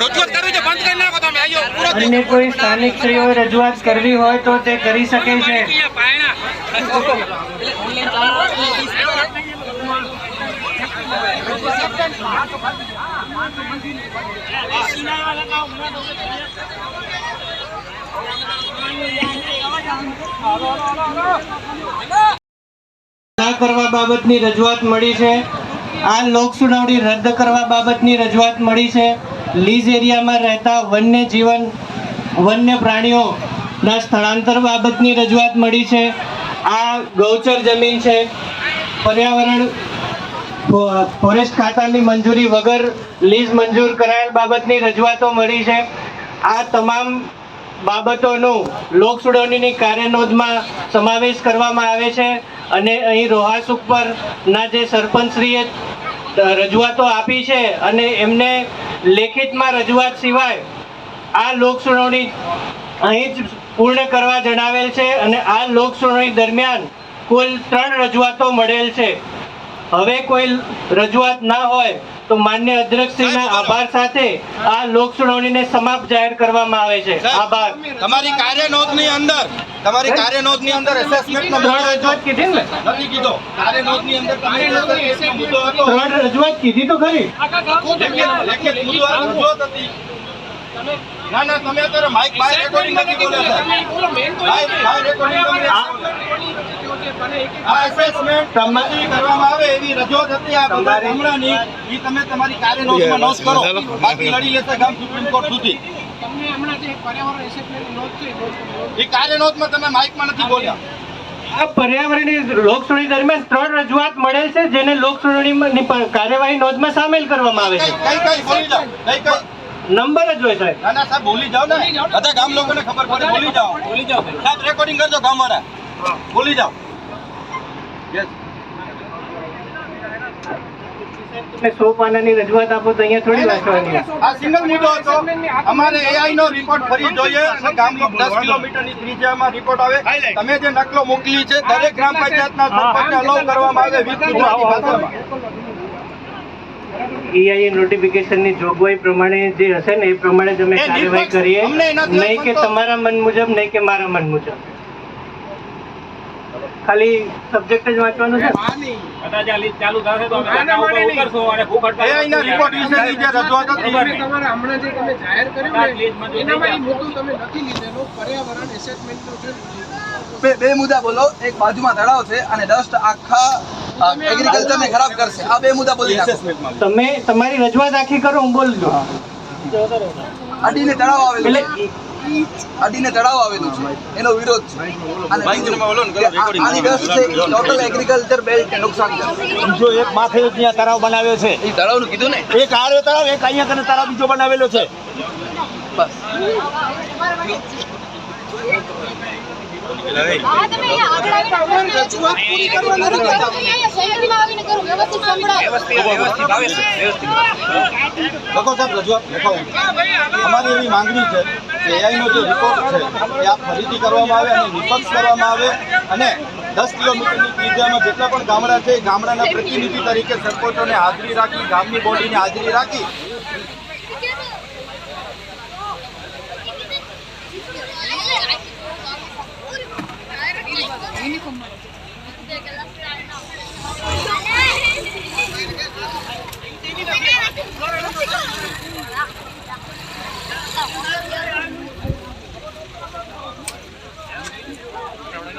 રજૂઆત કરવી છે બંધ કરી નાખો તમે. આયો પૂરો અન્ય કોઈ સ્થાનિક સ્ત્રીઓએ રજૂઆત કરવી હોય તો તે કરી શકે છે. કરવા બાબતની રજૂઆત મળી છે. આ લોક સુનાવણી રદ કરવા બાબતની રજૂઆત મળી છે. લીઝ એરિયામાં રહેતા વન્ય જીવન, વન્ય પ્રાણીઓના સ્થળાંતર બાબતની રજૂઆત મળી છે. આ ગૌચર જમીન છે. પર્યાવરણ ફોરેસ્ટ ખાતાની મંજૂરી વગર લીઝ મંજૂર કરાયેલ બાબતની રજૂઆતો મળી છે. આ તમામ બાબતોનું લોક સુડવણીની કાર્યનોંધમાં સમાવેશ કરવામાં આવે છે અને અહીં રોહાસ ઉપરના જે સરપંચશ્રીએ રજૂઆતો આપી છે અને એમને લેખિતમાં રજૂઆત સિવાય આ લોક સુનાવણી અહીં જ પૂર્ણ કરવા જણાવેલ છે અને આ લોક સુનાવણી દરમિયાન કુલ ત્રણ રજૂઆતો મળેલ છે. હવે કોઈ રજૂઆત ના હોય તો માન્ય અધ્યક્ષશ્રીના આભાર સાથે આ લોક સુનાવણીને સમાપ્ત જાહેર કરવામાં આવે છે. આભાર. તમારી કાર્ય નોંધની અંદર તમારી કાર્ય નોંધની અંદર એસેસમેન્ટ નો ત્રણ રજૂઆત કીધી ને? નથી કીધો. કાર્ય નોંધની અંદર તમે ત્રણ રજૂઆત કીધી તો ખરી. લેખિત મુદ્દો રજૂઆત હતી. ના ના તમે અત્યારે માઇક બાય રેકોર્ડિંગ નથી બોલ્યા સર લાઈવ લાઈવ રેકોર્ડિંગ તમે આ એસેસમેન્ટ તમા- કરવામાં આવે એવી રજૂઆત હતી આ બધા ગામડાની ઈ તમે તમારી કાર્ય નોંધમાં નોંધ કરો. બાકી લડી લેતા ગામ સુપ્રીમ કોર્ટ સુધી. તમને હમણાં જે પર્યાવરણ એસેસમેન્ટની નોંધ છે એ. એ કાર્ય નોંધમાં તમે માઇકમાં નથી બોલ્યા. આ પર્યાવરણની લોકસુણી દરમિયાન ત્રણ રજૂઆત મળેલ છે જેને લોક કાર્યવાહી નોંધમાં સામેલ કરવામાં આવે કઈ છે નંબર જ હોય સાહેબ. ના ના સાહેબ ભૂલી જાઓ ને. બધા ગામ લોકોને ખબર પડે ભૂલી જાઓ. ભૂલી જાઓ સાહેબ. રેકોર્ડિંગ કરજો ગામ વાળા. ભૂલી જાઓ. યસ તમે સો પાનાની રજૂઆત આપો તો અહીંયા થોડી વાંચવાની આ સિંગલ મુદ્દો હતો. અમારે એઆઈ નો રિપોર્ટ ફરી જોઈએ. અને ગામ લોકો દસ કિલોમીટરની ત્રિજ્યામાં રિપોર્ટ આવે. તમે જે નકલો મોકલી છે દરેક ગ્રામ પંચાયતના સરપંચને અલાઉ કરવામાં આવે વિથ ભાષામાં. EIA નોટિફિકેશનની જોગવાઈ પ્રમાણે જે હશે ને એ પ્રમાણે જ અમે કાર્યવાહી કરીએ. નહીં કે તમારા મન મુજબ નહીં કે મારા મન મુજબ. ખાલી સબ્જેક્ટ જ વાંચવાનું છે? આ નહીં. આના માટે નહીં. એઆઈ રિપોર્ટ વિશેની જે રજૂઆત હતી તમારે હમણાં જે તમે જાહેર કર્યું ને એનામાં એ તમે નથી લીધેલો. પર્યાવરણ એસેસમેન્ટનો છે બે બે મુદ્દા બોલો. એક બાજુમાં તળાવ છે અને ડસ્ટ આખા એગ્રીકલ્ચર ને ખરાબ કરશે. આ બે મુદ્દા બોલી નાખો. તમે તમારી રજૂઆત આખી કરો હું બોલી દઉં. અડીને તળાવ આવેલું છે. અડીને તળાવ આવેલું છે. એનો વિરોધ છે. આની ડસ્ટ છે ટોટલ એગ્રીકલ્ચર બેલ્ટ નુકસાન કરશે જો એક માથે ત્યાં તળાવ બનાવ્યો છે. એ તળાવનું કીધું ને? એક આરો તળાવ એક અહીંયા કને તળાવ બીજો બનાવેલો છે. બસ. લખો સાહેબ રજૂઆત લખો અમારી એવી માંગણી છે કે એઆઈનો જે રિપોર્ટ છે એ આ ફરીથી કરવામાં આવે અને વિપક્ષ કરવામાં આવે અને દસ કિલોમીટરની ત્રિજ્યામાં જેટલા પણ ગામડા છે ગામડાના પ્રતિનિધિ તરીકે સરપંચોને હાજરી રાખી ગામની બોડીને હાજરી રાખી